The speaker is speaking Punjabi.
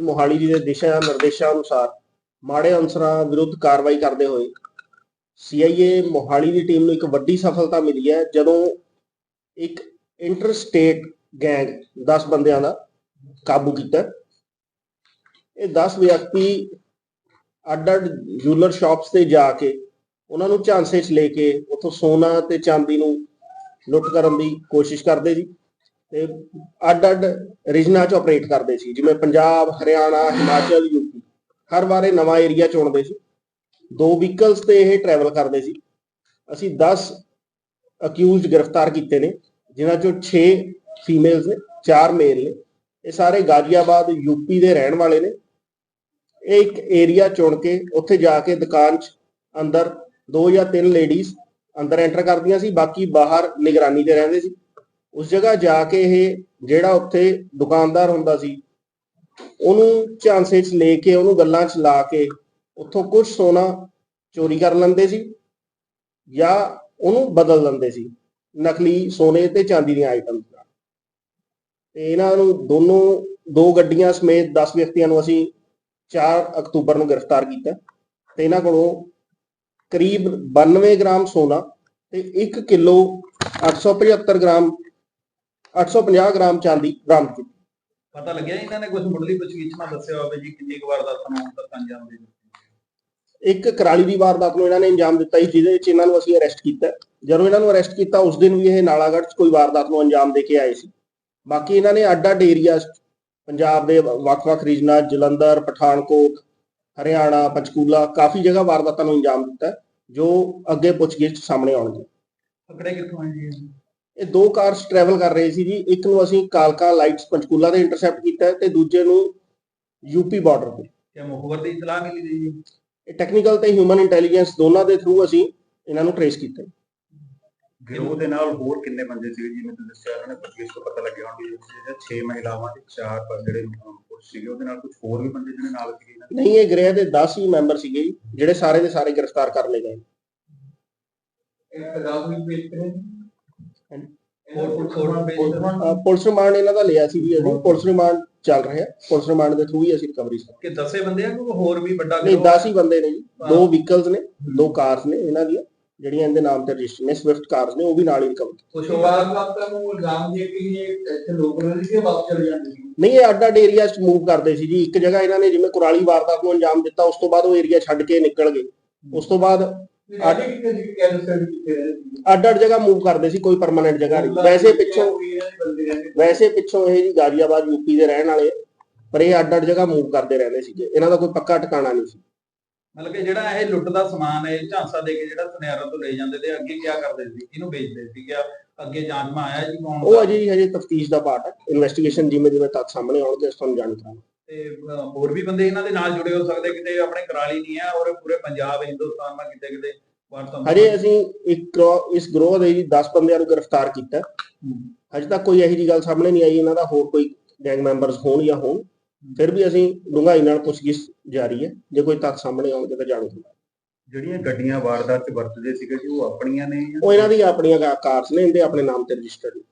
ਮੋਹਾਲੀ ਜੀ ਦੇ ਦਿਸ਼ਾ ਨਿਰਦੇਸ਼ਾਂ ਅਨੁਸਾਰ ਮਾੜੇ ਅਨਸਰਾਂ ਵਿਰੁੱਧ ਕਾਰਵਾਈ ਕਰਦੇ ਹੋਏ ਸੀਆਈਏ ਮੋਹਾਲੀ ਦੀ ਟੀਮ ਨੂੰ ਇੱਕ ਵੱਡੀ ਸਫਲਤਾ ਮਿਲੀ ਹੈ, ਜਦੋਂ ਇੱਕ ਇੰਟਰ ਸਟੇਟ ਗੈਂਗ 10 ਬੰਦਿਆਂ ਦਾ ਕਾਬੂ ਕੀਤਾ। ਇਹ 10 ਵਿਅਕਤੀ ਅੱਡ-ਅੱਡ ਜੁਐਲਰ ਸ਼ਾਪਸ ਤੇ ਜਾ ਕੇ ਉਹਨਾਂ ਨੂੰ ਝਾਂਸੇ 'ਚ ਲੈ ਕੇ ਉੱਥੋਂ ਸੋਨਾ ਤੇ ਚਾਂਦੀ ਨੂੰ ਲੁੱਟ ਕਰਨ ਦੀ ਕੋਸ਼ਿਸ਼ ਕਰਦੇ ਜੀ। ਤੇ ਅੱਡ-ਅੱਡ ਰੀਜਨਾਂ 'ਚ ਆਪਰੇਟ ਕਰਦੇ ਸੀ। ਜਿਵੇਂ ਪੰਜਾਬ, ਹਰਿਆਣਾ, ਹਿਮਾਚਲ ਯੂਪੀ ਹਰ ਵਾਰੇ ਨਵਾਂ ਏਰੀਆ ਚੁਣਦੇ ਸੀ। ਦੋ ਵਹੀਕਲਸ ਤੇ ਇਹ ਟਰੈਵਲ ਕਰਦੇ ਸੀ। ਅਸੀਂ 10 ਅਕਿਊਜ਼ਡ ਗ੍ਰਿਫਤਾਰ ਕੀਤੇ ਨੇ, ਜਿਨ੍ਹਾਂ ਚੋਂ 6 ਫੀਮੇਲਸ ਨੇ 4 ਮੇਲ ਨੇ। ਇਹ ਸਾਰੇ ਗਾਜ਼ੀਆਬਾਦ ਯੂਪੀ ਦੇ ਰਹਿਣ ਵਾਲੇ ਨੇ। ਇਹ ਇੱਕ ਏਰੀਆ ਚੁਣ ਕੇ ਉੱਥੇ ਜਾ ਕੇ ਦੁਕਾਨ 'ਚ ਅੰਦਰ ਦੋ ਜਾਂ ਤਿੰਨ ਲੇਡੀਜ਼ ਅੰਦਰ ਐਂਟਰ ਕਰਦੀਆਂ ਸੀ। ਬਾਕੀ ਬਾਹਰ ਨਿਗਰਾਨੀ ਤੇ ਰਹਿੰਦੇ ਸੀ। ਉਸ ਜਗ੍ਹਾ ਜਾ ਕੇ ਇਹ ਜਿਹੜਾ ਉੱਥੇ ਦੁਕਾਨਦਾਰ ਹੁੰਦਾ ਸੀ, ਉਹਨੂੰ ਝਾਂਸੇ 'ਚ ਲੈ ਕੇ, ਉਹਨੂੰ ਗੱਲਾਂ 'ਚ ਲਾ ਕੇ ਉੱਥੋਂ ਕੁਝ ਸੋਨਾ ਚੋਰੀ ਕਰ ਲੈਂਦੇ ਸੀ ਜਾਂ ਉਹਨੂੰ ਬਦਲ ਲੈਂਦੇ ਸੀ, ਨਕਲੀ ਸੋਨੇ ਤੇ ਚਾਂਦੀ ਦੀਆਂ ਆਈਟਮਸ ਨਾਲ। ਤੇ ਇਹਨਾਂ ਨੂੰ ਦੋਨੋਂ, ਦੋ ਗੱਡੀਆਂ ਸਮੇਤ 10 ਵਿਅਕਤੀਆਂ ਨੂੰ ਅਸੀਂ 4 ਅਕਤੂਬਰ ਨੂੰ ਗ੍ਰਿਫਤਾਰ ਕੀਤਾ ਤੇ ਇਹਨਾਂ ਕੋਲੋਂ ਕਰੀਬ 92 ਗ੍ਰਾਮ ਸੋਨਾ ਤੇ 1 ਕਿਲੋ 875 ਗ੍ਰਾਮ 850 ਗ੍ਰਾਮ ਚਾਂਦੀ ਬਰਾਮਦ ਕੀਤੀ। ਪਤਾ ਲੱਗਿਆ ਇਹਨਾਂ ਨੇ ਕੁਝ ਮੁੱਢਲੀ ਪੁੱਛਗਿੱਛ ਨਾਲ ਦੱਸਿਆ ਹੋਵੇ ਜੀ ਕਿੰਨੀ ਕੁ ਵਾਰ ਦਾ ਤੁਹਾਨੂੰ ਤੱਕ ਅੰਜਾਮ ਦੇ ਇੱਕ ਕਰਾਲੀ ਦੀ ਵਾਰਦਾਤ ਨੂੰ ਇਹਨਾਂ ਨੇ ਅੰਜਾਮ ਦਿੱਤਾ ਸੀ ਜਿਹਦੇ ਵਿੱਚ ਇਹਨਾਂ ਨੂੰ ਅਸੀਂ ਅਰੈਸਟ ਕੀਤਾ। ਜਦੋਂ ਇਹਨਾਂ ਨੂੰ ਅਰੈਸਟ ਕੀਤਾ ਉਸ ਦਿਨ ਵੀ ਇਹ ਨਾਲਾਗੜ੍ਹ 'ਚ ਕੋਈ ਵਾਰਦਾਤ ਨੂੰ ਅੰਜਾਮ ਦੇ ਕੇ ਆਏ ਸੀ। ਬਾਕੀ ਇਹਨਾਂ ਨੇ ਅੱਡ-ਅੱਡ ਪੰਜਾਬ ਦੇ ਵੱਖ-ਵੱਖ ਰੀਜਨਾਂ ਜਲੰਧਰ ਪਠਾਨਕੋਟ ਹਰਿਆਣਾ ਪੰਚਕੂਲਾ ਕਾਫੀ ਜਗ੍ਹਾ ਵਾਰਦਾਤਾਂ ਨੂੰ ਅੰਜਾਮ ਦਿੱਤਾ ਜੋ ਅੱਗੇ ਪੁੱਛਗਿੱਛ ਸਾਹਮਣੇ ਆਉਣਗੇ ਪਕੜੇ ਕਿੱਥੋਂ ਆਏ ਜੀ ਇਹ? ਇਹ ਦੋ ਕਾਰਸ ਟਰੈਵਲ ਕਰ ਰਹੇ ਸੀ ਜੀ ਇੱਕ ਨੂੰ ਅਸੀਂ ਕਾਲਕਾ ਲਾਈਟਸ ਪੰਚਕੂਲਾ ਦੇ ਇੰਟਰਸੈਪਟ ਕੀਤਾ ਤੇ ਦੂਜੇ ਨੂੰ ਯੂਪੀ ਬਾਰਡਰ ਤੇ ਕਿਆ ਮੁਖਬਰ ਦੀ ਇਤਲਾਹ ਮਿਲੀ ਸੀ ਜੀ ਇਹ ਟੈਕਨੀਕਲ ਤੇ ਹਿਊਮਨ ਇੰਟੈਲੀਜੈਂਸ ਦੋਨਾਂ ਦੇ ਥਰੂ ਅਸੀਂ ਇਹਨਾਂ ਨੂੰ ਟ੍ਰੇਸ ਕੀਤਾ। ਗਿਰੋਹ ਦੇ ਨਾਲ ਹੋਰ ਕਿੰਨੇ ਬੰਦੇ ਸੀਗੇ ਜਿਵੇਂ ਤੁਸੀਂ ਦੱਸਿਆ ਉਹਨਾਂ ਨੇ ਪੁੱਛਗਿੱਛ ਤੋਂ ਪਤਾ ਲੱਗਿਆ ਹੋਣਾ ਜਿਹੜੇ 6 ਮਹਿਲਾਵਾਂ ਤੇ 4 ਪਰ ਜਿਹੜੇ ਪੁਰਸ਼ ਸੀਗੇ ਉਹਦੇ ਨਾਲ ਕੁਝ ਹੋਰ ਵੀ ਬੰਦੇ ਜਿਹੜੇ ਨਾਲ ਸੀਗੇ? ਨਹੀਂ ਇਹ ਗ੍ਰਹਿ ਦੇ 10 ਹੀ ਮੈਂਬਰ ਸੀਗੇ ਜੀ, ਜਿਹੜੇ ਸਾਰੇ ਦੇ ਸਾਰੇ ਗ੍ਰਿਫਤਾਰ ਕਰ ਲਏ ਗਏ ਹੋਰ ਕੁਝ ਹੋਰ ਵੀ ਭੇਜ ਦੇਣਾ। ਅਹ ਪੁਲਿਸ ਰਿਮਾਂਡ ਇਹਨਾਂ ਦਾ ਲਿਆ ਸੀ ਵੀ ਅਸੀਂ ਪੁਲਿਸ ਰਿਮਾਂਡ ਚੱਲ ਰਿਹਾ। ਪੁਲਿਸ ਰਿਮਾਂਡ ਦੇ ਥਰੂ ਹੀ ਅਸੀਂ ਰਿਕਵਰੀ ਕਰ ਕਿ ਦਸੇ ਬੰਦੇ ਆ ਕਿ ਹੋਰ ਵੀ ਵੱਡਾ ਨਹੀਂ ਗਿਰੋਹ 10 ਹੀ ਬੰਦੇ ਨੇ ਜੀ। ਦੋ ਵਹੀਕਲਸ ਨੇ ਦੋ ਕਾਰਸ ਨੇ ਇਹਨਾਂ ਦੀਆਂ ਜਿਹੜੀਆਂ ਇਹਦੇ ਨਾਮ ਤੇ ਰਜਿਸਟਰ ਨੇ ਸਵਿਫਟ ਕਾਰਸ ਨੇ ਉਹ ਵੀ ਨਾਲ ਹੀ ਰਿਕਵਰ ਕੁਝ ਬਾਅਦ ਲਾਪਤਾ ਨੂੰ ਇਲਜ਼ਾਮ ਦੇ ਕਿ ਇਹ ਇੱਥੇ ਲੋਕ ਰਹਿੰਦੇ ਸੀ ਵਾਪਸ ਚਲੇ ਜਾਂਦੇ ਸੀ? ਨਹੀਂ ਇਹ ਅੱਡ ਅੱਡ ਏਰੀਆ 'ਚ ਮੂਵ ਕਰਦੇ ਸੀ ਜੀ। ਇੱਕ ਜਗ੍ਹਾ ਇਹਨਾਂ ਨੇ ਜਿਵੇਂ ਕੁਰਾਲੀ ਵਾਰਦਾਤ ਨੂੰ ਅੰਜਾਮ ਦਿੱਤਾ ਉਸ ਤੋਂ ਬਾਅਦ ਉਹ ਏਰੀਆ ਛੱਡ ਕੇ ਨਿਕਲ ਗਏ। ਉਸ ਤੋਂ ਬਾਅਦ ਅੱਡ ਅੱਡ ਜਗ੍ਹਾ ਮੂਵ ਕਰਦੇ ਸੀ ਕੋਈ ਪਰਮਾਨੈਂਟ ਜਗ੍ਹਾ ਨਹੀਂ। ਵੈਸੇ ਪਿੱਛੋਂ ਵੈਸੇ ਪਿੱਛੋਂ ਇਹ ਜੀ ਗਾਜ਼ੀਆਬਾਦ ਯੂਪੀ ਦੇ ਰਹਿਣ ਵਾਲੇ ਪਰ ਇਹ ਅੱਡ ਅੱਡ ਜਗ੍ਹਾ ਮੂਵ ਕਰਦੇ ਰਹਿੰਦੇ ਸੀਗੇ। ਇਹਨਾਂ ਦਾ ਕੋਈ ਪੱਕਾ ਟਿਕਾਣਾ ਨਹੀਂ ਸੀ। ਮਤਲਬ ਕਿ ਜਿਹੜਾ ਇਹ ਲੁੱਟ ਦਾ ਸਮਾਨ ਹੈ ਝਾਂਸਾ ਦੇ ਕੇ ਜਿਹੜਾ ਸੁਨਿਆਰਾਂ ਤੋਂ ਲੈ ਜਾਂਦੇ ਤੇ ਅੱਗੇ ਕੀ ਕਰਦੇ ਸੀ? ਇਹਨੂੰ ਵੇਚਦੇ ਸੀ ਕਿ ਅੱਗੇ ਜਾਂਚ ਮਾ ਆਇਆ ਜੀ ਕੌਣ ਉਹ ਅਜੇ ਹਜੇ ਤਫਤੀਸ਼ ਦਾ ਪਾਰਟ ਹੈ। ਇਨਵੈਸਟੀਗੇਸ਼ਨ ਜਿਵੇਂ ਜਿਵੇਂ ਤੱਕ ਸਾਹਮਣੇ ਆਉਣਗੇ ਇਸ ਤੁਹਾਨੂੰ ਜਾਣ ਕਰਾਂਗੇ ਤੇ ਹੋਰ ਵੀ ਬੰਦੇ ਇਹਨਾਂ ਦੇ ਨਾਲ ਜੁੜੇ ਹੋ ਸਕਦੇ ਕਿਤੇ ਆਪਣੇ ਕਰਾਲੀ ਨਹੀਂ ਹੈ ਔਰ ਪੂਰੇ ਪੰਜਾਬ ਹਿੰਦੁਸਤਾਨ ਨਾਲ ਕਿਤੇ ਕਿਤੇ ਹਜੇ ਅਸੀਂ ਇੱਕ ਇਸ ਗਰੋਹ ਦੇ ਜੀ 10 ਬੰਦਿਆਂ ਨੂੰ ਗ੍ਰਿਫਤਾਰ ਕੀਤਾ। ਹਜੇ ਤੱਕ ਕੋਈ ਇਹੋ ਜੀ ਗੱਲ ਸਾਹਮਣੇ ਨਹੀਂ ਆਈ ਇਹਨਾਂ ਦਾ ਹੋਰ ਕੋਈ ਗੈਂਗ ਮੈਂਬਰਸ ਹੋਣ ਜਾਂ ਹੋਣ ਫਿਰ ਵੀ ਅਸੀਂ ਡੂੰਘਾਈ ਨਾਲ ਪੁੱਛਗਿੱਛ ਜਾਰੀ ਹੈ। ਜੇ ਕੋਈ ਤੱਥ ਸਾਹਮਣੇ ਆਉਣਗੇ ਤਾਂ ਜਾਣੂਗੇ ਜਿਹੜੀਆਂ ਗੱਡੀਆਂ ਵਾਰਦਾਤ 'ਚ ਵਰਤਦੇ ਸੀਗੇ ਜੀ ਉਹ ਆਪਣੀਆਂ ਨੇ ਉਹ ਇਹਨਾਂ ਦੀ ਆਪਣੀਆਂ ਕਾਰਸ ਨੇ ਇਹਦੇ ਆਪਣੇ ਨਾਮ ਤੇ ਰਜਿਸਟਰਡ ਨੇ।